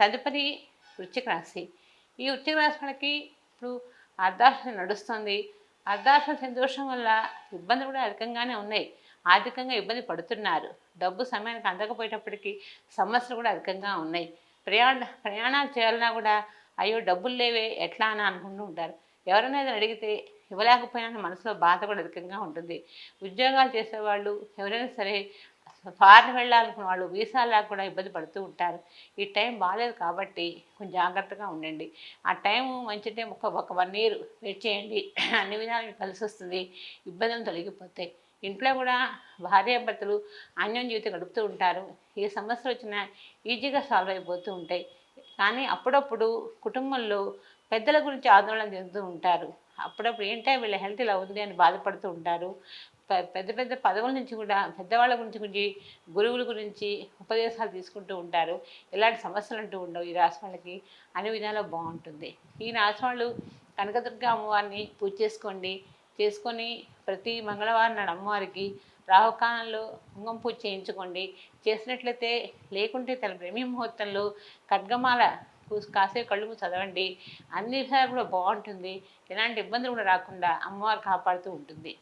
తదుపరి వృశ్చిక రాశి. ఈ వృశ్చిక రాశి వాళ్ళకి ఇప్పుడు అర్ధాశ నడుస్తుంది. అర్ధాశ సంతోషం వల్ల ఇబ్బందులు కూడా అధికంగానే ఉన్నాయి. ఆర్థికంగా ఇబ్బంది పడుతున్నారు. డబ్బు సమయానికి అందకపోయేటప్పటికీ సమస్యలు కూడా అధికంగా ఉన్నాయి. ప్రయాణ ప్రయాణాలు చేయాలన్నా కూడా అయ్యో డబ్బులు లేవే ఎట్లా అని అనుకుంటూ ఉంటారు. ఎవరైనా ఏదైనా అడిగితే ఇవ్వలేకపోయినా మనసులో బాధ కూడా అధికంగా ఉంటుంది. ఉద్యోగాలు చేసేవాళ్ళు ఎవరైనా సరే ఫారెన్ వెళ్ళాలనుకున్న వాళ్ళు వీసాలకు కూడా ఇబ్బంది పడుతూ ఉంటారు. ఈ టైం బాగాలేదు కాబట్టి కొంచెం జాగ్రత్తగా ఉండండి. ఆ టైం మంచి టైం ఒక ఒక వన్ ఇయర్ వెయిట్ చేయండి. అన్ని విధాలు మీకు కలిసి వస్తుంది. ఇబ్బందులు తొలగిపోతాయి. ఇంట్లో కూడా భార్యాభర్తలు అన్యం జీవితం గడుపుతూ ఉంటారు. ఏ సమస్యలు వచ్చినా ఈజీగా సాల్వ్ అయిపోతూ ఉంటాయి. కానీ అప్పుడప్పుడు కుటుంబంలో పెద్దల గురించి ఆందోళన చెందుతూ ఉంటారు. అప్పుడప్పుడు ఏంటంటే వీళ్ళ హెల్త్ ఇలా ఉంది అని బాధపడుతూ ఉంటారు. పెద్ద పెద్ద పదవుల నుంచి కూడా పెద్దవాళ్ళ గురించి గురించి గురువుల గురించి ఉపదేశాలు తీసుకుంటూ ఉంటారు. ఎలాంటి సమస్యలు అంటూ ఉండవు ఈ రాశి వాళ్ళకి. అన్ని విధాలు బాగుంటుంది. ఈ రాశి వాళ్ళు కనకదుర్గ అమ్మవారిని పూజ చేసుకోండి. చేసుకొని ప్రతి మంగళవారం నాడు అమ్మవారికి రాహుకాలంలో కుంగం పూజ చేయించుకోండి. చేసినట్లయితే లేకుంటే తన బ్రహ్మీ ముహూర్తంలో ఖడ్గమాల కాసే కాసేపు కళ్ళు చదవండి. అన్ని విధాలు కూడా బాగుంటుంది. ఎలాంటి ఇబ్బందులు కూడా రాకుండా అమ్మవారు కాపాడుతూ ఉంటుంది.